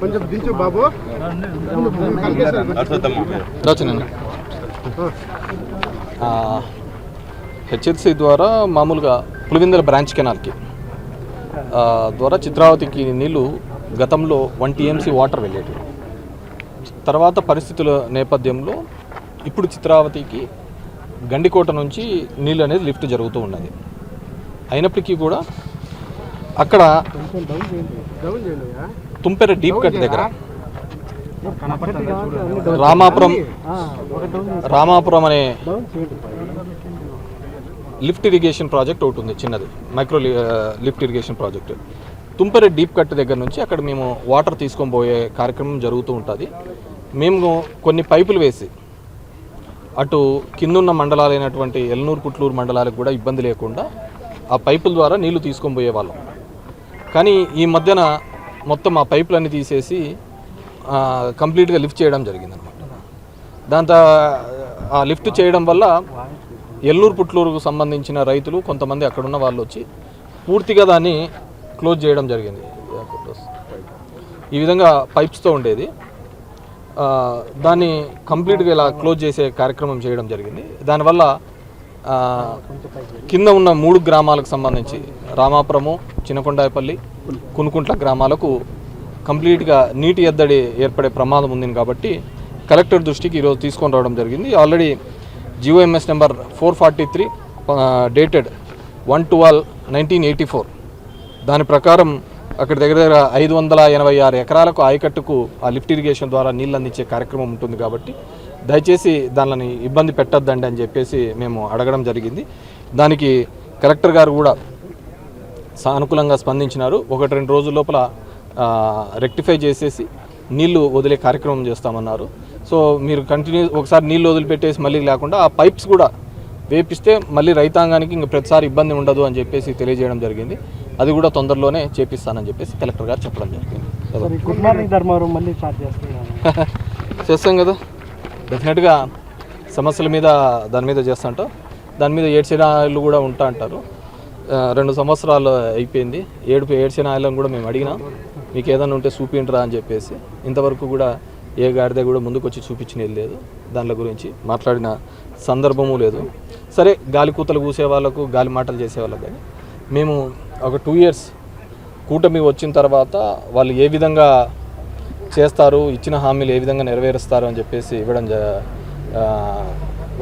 కొంచెం దించు బాబు. హెచ్ఎస్సి ద్వారా మామూలుగా పులివెందుల బ్రాంచ్ కెనాల్కి ద్వారా చిత్రావతికి నీళ్ళు గతంలో వన్ టీఎంసీ వాటర్ వెళ్ళేవి తర్వాత పరిస్థితుల నేపథ్యంలో ఇప్పుడు చిత్రావతికి గండికోట నుంచి నీళ్ళు అనేది లిఫ్ట్ జరుగుతూ ఉన్నది. అయినప్పటికీ కూడా అక్కడ. తుంపెర డీప్ కట్ దగ్గర. రామాపురం రామాపురం అనే లిఫ్ట్ ఇరిగేషన్ ప్రాజెక్ట్ ఒకటి ఉంది చిన్నది. Micro lift irrigation project. Tumpera deep cut దగ్గర నుంచి అక్కడ మేము వాటర్ తీసుకొని పోయే కార్యక్రమం జరుగుతూ ఉంటుంది. మేము కొన్ని పైపులు వేసి అటు కిందున్న మండలాలైనటువంటి ఎల్నూరు పుట్లూరు మండలాలకు కూడా ఇబ్బంది లేకుండా ఆ పైపుల ద్వారా నీళ్ళు తీసుకొని పోయేవాళ్ళం కానీ ఈ మధ్యన మొత్తం ఆ పైపులన్నీ తీసేసి కంప్లీట్గా లిఫ్ట్ చేయడం జరిగిందనమాట దాంతో ఆ లిఫ్ట్ చేయడం వల్ల ఎల్లూరు పుట్లూరుకు సంబంధించిన రైతులు కొంతమంది అక్కడున్న వాళ్ళు వచ్చి పూర్తిగా దాన్ని క్లోజ్ చేయడం జరిగింది. ఈ విధంగా పైప్స్తో ఉండేది. దాన్ని కంప్లీట్గా ఇలా క్లోజ్ చేసే కార్యక్రమం చేయడం జరిగింది. దానివల్ల కింద ఉన్న మూడు గ్రామాలకు సంబంధించి రామాపురము చిన్నకొండాయపల్లి కునుకుంట్ల గ్రామాలకు కంప్లీట్గా నీటి ఎద్దడి ఏర్పడే ప్రమాదం ఉంది కాబట్టి కలెక్టర్ దృష్టికి ఈరోజు తీసుకొని రావడం జరిగింది. Already GOMS number four forty three dated one twelve nineteen eighty four. దాని ప్రకారం అక్కడ దగ్గర దగ్గర ఐదు వందల ఎనభై ఆరు ఎకరాలకు ఆయకట్టుకు ఆ లిఫ్ట్ ఇరిగేషన్ ద్వారా నీళ్ళు అందించే కార్యక్రమం ఉంటుంది కాబట్టి దయచేసి దానిని ఇబ్బంది పెట్టొద్దండి అని చెప్పేసి మేము అడగడం జరిగింది. దానికి కలెక్టర్ గారు కూడా సానుకూలంగా స్పందించినారు. ఒకటి రెండు రోజుల లోపల రెక్టిఫై చేసేసి నీళ్ళు వదిలే కార్యక్రమం చేస్తామన్నారు. సో మీరు కంటిన్యూ ఒకసారి నీళ్ళు వదిలిపెట్టేసి మళ్ళీ లేకుండా ఆ పైప్స్ కూడా వేపిస్తే మళ్ళీ రైతాంగానికి ఇంక ప్రతిసారి ఇబ్బంది ఉండదు అని చెప్పేసి తెలియజేయడం జరిగింది. అది కూడా తొందరలోనే చేపిస్తానని చెప్పేసి కలెక్టర్ గారు చెప్పడం జరిగింది. గుడ్ మార్నింగ్ ధర్మవరం మళ్ళీ స్టార్ట్ చేస్తున్నాను. చేస్తాం కదా. డెఫినెట్గా సమస్యల మీద దాని మీద చేస్తుంటాం దాని మీద ఏడ్చిన ఆయిల్ కూడా ఉంటా అంటారు. రెండు సంవత్సరాలు అయిపోయింది. ఏడుపు ఏడ్చిన ఆయిలను కూడా మేము అడిగినాం మీకు ఏదైనా ఉంటే చూపించరా అని చెప్పేసి. ఇంతవరకు కూడా ఏ గాడిద కూడా ముందుకు వచ్చి చూపించినది లేదు. దానిల గురించి మాట్లాడిన సందర్భము లేదు. సరే గాలి కూతలు కూసే వాళ్ళకు గాలి మాటలు చేసే వాళ్ళకు కానీ మేము ఒక టూ ఇయర్స్ కూటమి వచ్చిన తర్వాత వాళ్ళు ఏ విధంగా చేస్తారు ఇచ్చిన హామీలు ఏ విధంగా నెరవేరుస్తారు అని చెప్పేసి ఇవ్వడం జ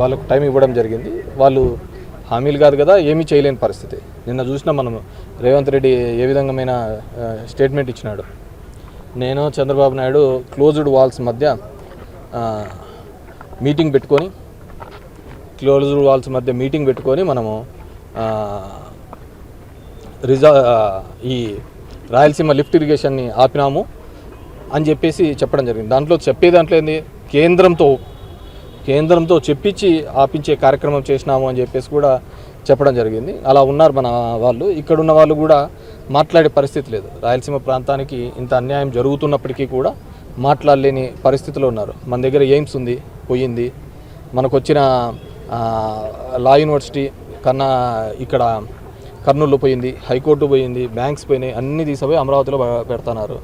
వాళ్ళకు టైం ఇవ్వడం జరిగింది. వాళ్ళు హామీలు కాదు కదా ఏమీ చేయలేని పరిస్థితి. నిన్న చూసినా మనం రేవంత్ రెడ్డి ఏ విధంగామైన స్టేట్మెంట్ ఇచ్చినాడు. నేను చంద్రబాబు నాయుడు క్లోజ్డ్ వాల్స్ మధ్య మీటింగ్ పెట్టుకొని క్లోజ్డ్ వాల్స్ మధ్య మీటింగ్ పెట్టుకొని మనము రిజా ఈ రాయలసీమ లిఫ్ట్ ఇరిగేషన్ని ఆపినాము అని చెప్పేసి చెప్పడం జరిగింది. దాంట్లో చెప్పే దాంట్లో ఏంది? కేంద్రంతో కేంద్రంతో చెప్పించి ఆపించే కార్యక్రమం చేసినాము అని చెప్పేసి కూడా చెప్పడం జరిగింది. అలా ఉన్నారు మన వాళ్ళు. ఇక్కడ ఉన్న వాళ్ళు కూడా మాట్లాడే పరిస్థితి లేదు. రాయలసీమ ప్రాంతానికి ఇంత అన్యాయం జరుగుతున్నప్పటికీ కూడా మాట్లాడలేని పరిస్థితిలో ఉన్నారు. మన దగ్గర ఎయిమ్స్ ఉంది పోయింది. మనకు వచ్చిన లా యూనివర్సిటీ కన్నా ఇక్కడ కర్నూలు పోయింది హైకోర్టు పోయింది బ్యాంక్స్ పోయినాయి అన్ని తీసుకుపోయి అమరావతిలో పె- పెడుతున్నారు.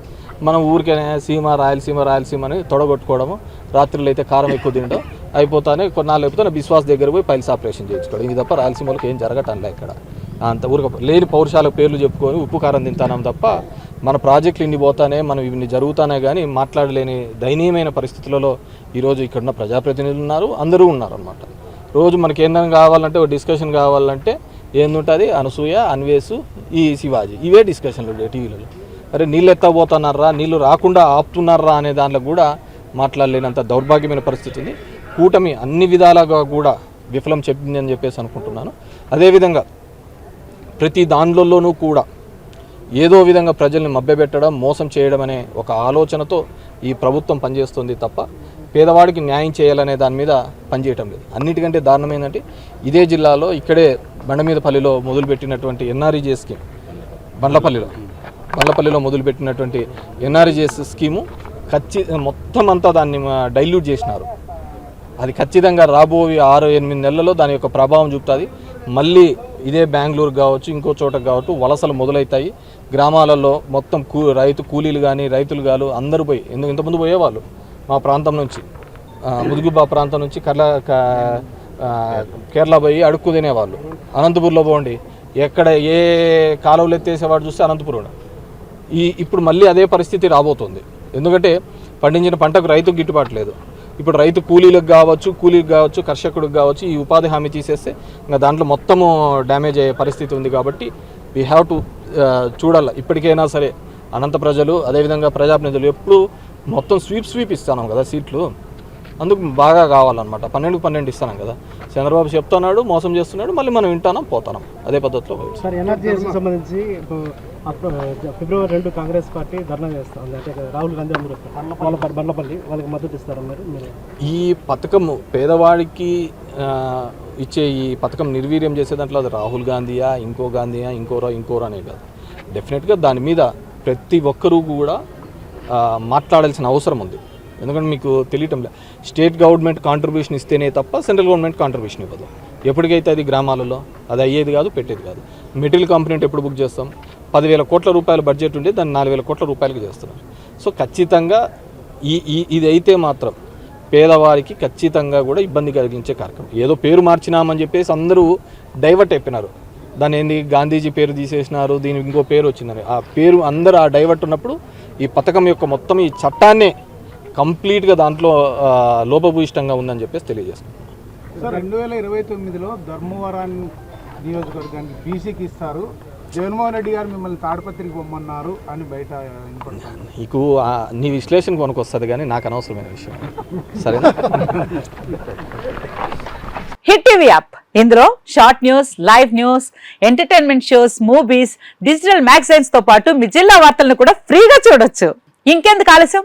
మనం ఊరికైనా సీమ రాయలసీమ రాయలసీమ అని తొడగొట్టుకోవడము రాత్రులు అయితే కారం ఎక్కువ తినడం అయిపోతానే కొన్నాళ్ళు అయిపోతే బిశ్వాస్ దగ్గర పోయి పైల్స్ ఆపరేషన్ చేయించుకోవడం. ఇది తప్ప రాయలసీమలకు ఏం జరగటంలే ఇక్కడ. అంత ఊరిక లేని పౌరుషాల పేర్లు చెప్పుకొని ఉప్పు కారం తింటానం తప్ప మన ప్రాజెక్టులు ఇన్ని పోతానే మనం ఇన్ని జరుగుతానే కానీ మాట్లాడలేని దయనీయమైన పరిస్థితులలో ఈరోజు ఇక్కడున్న ప్రజాప్రతినిధులు ఉన్నారు అందరూ ఉన్నారు అనమాట రోజు మనకి ఏందని కావాలంటే ఒక డిస్కషన్ కావాలంటే ఏందుంటుంది? అనసూయ అన్వేసు ఈ శివాజీ. ఇవే డిస్కషన్లు ఉంటాయి టీవీలలో. అరే నీళ్ళు ఎత్తబోతున్నారా నీళ్ళు రాకుండా ఆపుతున్నారా అనే దాంట్లో కూడా మాట్లాడలేనంత దౌర్భాగ్యమైన పరిస్థితి ఉంది. కూటమి అన్ని విధాలుగా కూడా విఫలం చెప్పింది అని చెప్పేసి అనుకుంటున్నాను. అదేవిధంగా ప్రతి దాంట్లోనూ కూడా ఏదో విధంగా ప్రజల్ని మభ్యపెట్టడం మోసం చేయడం అనే ఒక ఆలోచనతో ఈ ప్రభుత్వం పనిచేస్తుంది తప్ప పేదవాడికి న్యాయం చేయాలనే దాని మీద పనిచేయటం లేదు. అన్నిటికంటే దారుణం ఏంటంటే ఇదే జిల్లాలో ఇక్కడే బండమీదపల్లిలో మొదలుపెట్టినటువంటి ఎన్ఆర్ఈజే స్కీమ్. బండ్లపల్లిలో. బండ్లపల్లిలో మొదలుపెట్టినటువంటి ఎన్ఆర్ఈజేఎస్ స్కీము ఖచ్చి మొత్తం అంతా దాన్ని డైల్యూట్ చేసినారు. అది ఖచ్చితంగా రాబోయే ఆరు ఎనిమిది నెలల్లో దాని యొక్క ప్రభావం చూపుతుంది. మళ్ళీ ఇదే బెంగళూరు కావచ్చు ఇంకో చోట కావచ్చు వలసలు మొదలవుతాయి గ్రామాలలో మొత్తం కూ రైతు కూలీలు కానీ రైతులు కాదు అందరూ పోయి ఎందుకు ఇంతకుముందు పోయేవాళ్ళు మా ప్రాంతం నుంచి. ముదుగుబా ప్రాంతం నుంచి కర్ల క- కేరళ పోయి అడుక్కు తినేవాళ్ళు. అనంతపూర్లో పోండి. ఎక్కడ ఏ కాలువలు ఎత్తేసేవాడు చూస్తే అనంతపురం ఈ ఇప్పుడు మళ్ళీ అదే పరిస్థితి రాబోతుంది. ఎందుకంటే పండించిన పంటకు రైతుకు గిట్టుబాటు లేదు. ఇప్పుడు రైతు కూలీలకు కావచ్చు కూలీలకు కావచ్చు కర్షకుడికి కావచ్చు ఈ ఉపాధి హామీ తీసేస్తే ఇంకా దాంట్లో మొత్తము డ్యామేజ్ అయ్యే పరిస్థితి ఉంది కాబట్టి వీ హ్యావ్ టు చూడాలి. ఇప్పటికైనా సరే అనంత ప్రజలు అదేవిధంగా ప్రజాప్రతినిధులు ఎప్పుడు మొత్తం స్వీప్ స్వీప్ ఇస్తాను కదా సీట్లు. అందుకు బాగా కావాలన్నమాట. పన్నెండుకు పన్నెండు ఇస్తాను కదా. చంద్రబాబు చెప్తున్నాడు మోసం చేస్తున్నాడు మళ్ళీ మనం వింటానం పోతాం అదే పద్ధతిలో సార్ సంబంధించి ఫిబ్రవరి రెండు కాంగ్రెస్ పార్టీ ధర్నా చేస్తుంది. అంటే రాహుల్ గాంధీ అందరూ వాళ్ళ ప- బండ్లపల్లి వాళ్ళకి మద్దతు ఇస్తారన్నారు ఈ పథకం పేదవాడికి ఇచ్చే ఈ పథకం నిర్వీర్యం చేసే దాంట్లో అది రాహుల్ గాంధీయా ఇంకో గాంధీయా ఇంకోరా ఇంకోరా అనే కాదు. డెఫినెట్గా దాని మీద ప్రతి ఒక్కరూ కూడా మాట్లాడాల్సిన అవసరం ఉంది. ఎందుకంటే మీకు తెలియటం లేదు స్టేట్ గవర్నమెంట్ కాంట్రిబ్యూషన్ ఇస్తేనే తప్ప సెంట్రల్ గవర్నమెంట్ కాంట్రిబ్యూషన్ ఇవ్వదు. ఎప్పటికైతే అది గ్రామాలలో అది అయ్యేది కాదు పెట్టేది కాదు. మెటీరియల్ కంపెనీ ఎప్పుడు బుక్ చేస్తాం? పదివేల కోట్ల రూపాయల బడ్జెట్ ఉంటే దాన్ని నాలుగు వేల కోట్ల రూపాయలకి చేస్తున్నారు. సో ఖచ్చితంగా ఈ ఈ ఇది అయితే మాత్రం పేదవారికి ఖచ్చితంగా కూడా ఇబ్బంది కలిగించే కార్యక్రమం. ఏదో పేరు మార్చినామని చెప్పేసి అందరూ డైవర్ట్ అయిపోయినారు. దాని ఏంది? గాంధీజీ పేరు తీసేసినారు దీనికి ఇంకో పేరు వచ్చిందని. ఆ పేరు అందరూ ఆ డైవర్ట్ ఉన్నప్పుడు ఈ పథకం యొక్క మొత్తం ఈ చట్టాన్నే కంప్లీట్గా దాంట్లో ఆ, లోపభూయిష్టంగా ఉందని చెప్పేసి తెలియజేస్తున్నాను సార్ రెండు వేల ఇరవై తొమ్మిదిలో ధర్మవరం నియోజకవర్గానికి బీసీకి ఇస్తారు. జగన్మోహన్ రెడ్డి గారు మిమ్మల్ని తాడపత్రికి పొమ్మన్నారు అని బయట నీకు నీ విశ్లేషణ కొనుక్కొస్తుంది కానీ నాకు అనవసరమైన విషయం. సరేనా? Hit TV app. ఇందులో short news live news entertainment shows movies digital మ్యాగజైన్స్తో పాటు మీ జిల్లా వార్తలను కూడా ఫ్రీగా చూడొచ్చు. ఇంకెందుకు ఆలస్యం?